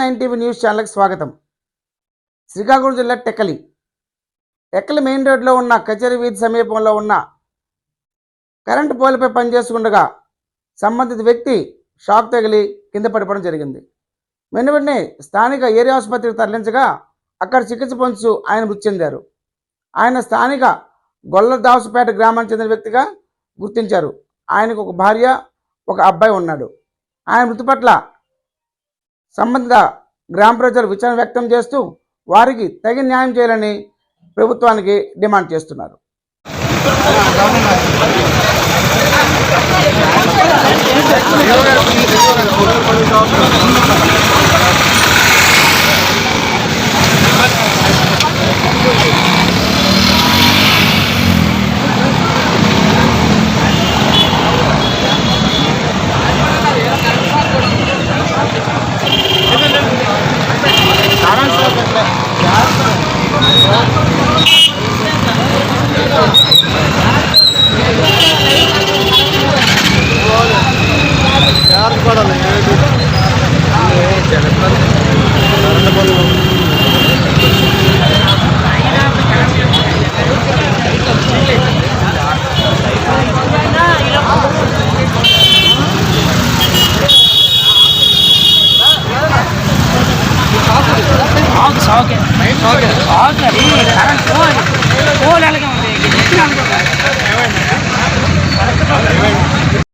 Nine TV news ఛానల్కి స్వాగతం. శ్రీకాకుళం జిల్లా టెక్కలి. టెక్కలి మెయిన్ రోడ్లో ఉన్న కచేరీ వీధి సమీపంలో ఉన్న కరెంటు పోల్పై పనిచేసుకుండగా సంబంధిత వ్యక్తి షాక్ తగిలి కింద పడిపోవడం జరిగింది. వెను వెంటనే స్థానిక ఏరియా ఆసుపత్రికి తరలించగా అక్కడ చికిత్స పొందుతూ ఆయన మృతి చెందారు. ఆయన స్థానిక గొల్లదాసుపేట గ్రామానికి చెందిన వ్యక్తిగా గుర్తించారు. ఆయనకు ఒక భార్య ఒక అబ్బాయి ఉన్నాడు. ఆయన మృతి పట్ల సంబంధిత గ్రామ ప్రజలు విచారణ వ్యక్తం చేస్తూ వారికి తగిన న్యాయం చేయాలని ప్రభుత్వానికి డిమాండ్ చేస్తున్నారు. పార్క్ కూడా లేదు షాక్ షాక్ షాక్ అది కరెంట్ పోలేదు ఉంది